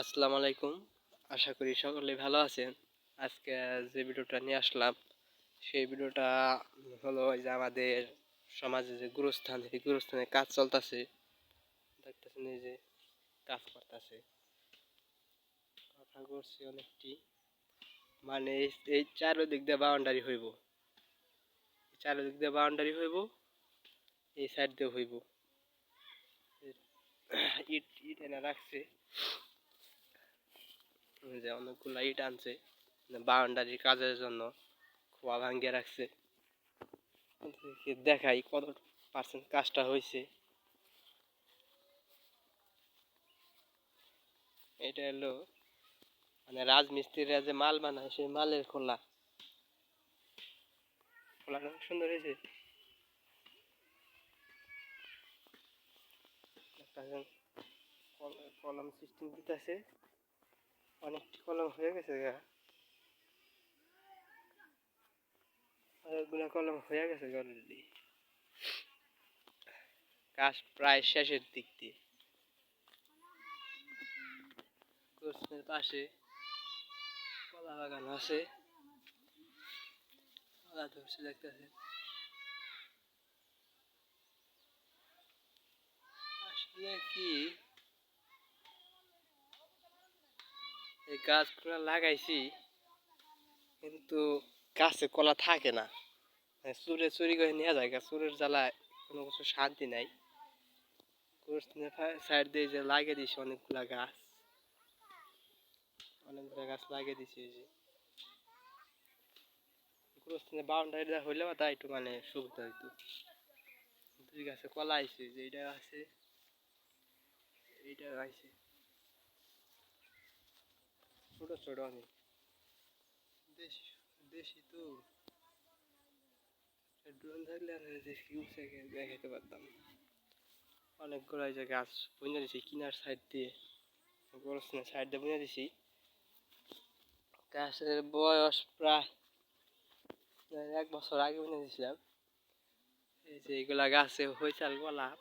আসসালামু আলাইকুম। আশা করি সকলে ভালো আছেন। আজকে যে ভিডিওটা নিয়ে আসলাম, সেই ভিডিওটা হলো যে আমাদের সমাজে যে গুরুস্থান, এই গুরুস্থানে কাজ চলতেছে। দেখতেছেন এই যে কাজ করতেছে। কথা করছি অনেকটি। মানে এই এই চারোদিক দিয়ে বাউন্ডারি হইব। চারোদিক দিয়ে বাউন্ডারি হইব, এই সাইড দিয়ে হইব। ইট ইট এনে রাখছে। যে অনেকগুলো ইট আনছে বাউন্ডারি কাজের জন্য খোয়া ভাঙ্গিয়ে রাখছে। দেখাই কত পার্সেন্ট কাজটা হয়েছে। এটা হলো মানে রাজমিস্ত্রিরা যে মাল বানায়, সেই মালের খোলা। খোলাটা সুন্দর হয়েছে। কলম সিস্টেম দিতেছে। অনেকটি কলম হয়ে গেছে গা। অনেকগুলো কলম হয়ে গেছে অলরেডি কাজ প্রায় শেষের দিক দিয়ে। কোর্সের পাশে কলা বাগান আছে। কলা ধরছে দেখতেছে আসলে কি এই গাছগুলো লাগাইছি, কিন্তু গাছে কলা থাকে না। মানে চুরে চুরি করে নিয়ে যায় গা চুরের জ্বালায় কোনো কিছু শান্তি নাই। সাইড দিয়ে যে লাগিয়ে দিছে অনেকগুলা গাছ। অনেকগুলা গাছ লাগিয়ে এই যে। গুরুস্থানে বাউন্ডারি দেওয়া হইলে তাই একটু মানে সুবিধা হইতো। দুই গাছে কলা আইছে যে এইটা আছে, এইটা আইছে। ছোট ছোট অনেক। দেশি তো। ড্রোন আর দেখাতে পারতাম। অনেকগুলো এই যে গাছ বুঝে দিছি, কিনার সাইড দিয়ে। গোরস্থানের সাইড দিয়ে বুঝে দিছি। গাছের বয়স প্রায় এক বছর আগে বুঝে দিয়েছিলাম এই যে এগুলা গাছে হইচাল গোলাপ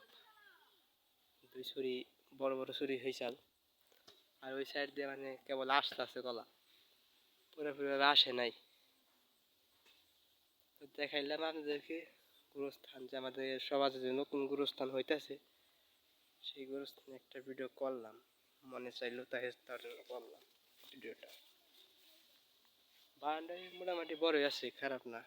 দুই ছুরি, বড় বড় ছুরি হইচাল। আর ওই সাইড দিয়ে মানে কেবল আসতে আছে গলা। পুরো পুরো আসে নাই। তো দেখাইলাম আপনাদেরকে গুরুস্থান যে আমাদের সমাজে যে নতুন গুরুস্থান হইতেছে, সেই গুরুস্থানে একটা ভিডিও করলাম। মনে চাইলো তাই তার জন্য করলাম ভিডিওটা বারান্দায় মোটামুটি বড়ই আছে, খারাপ না।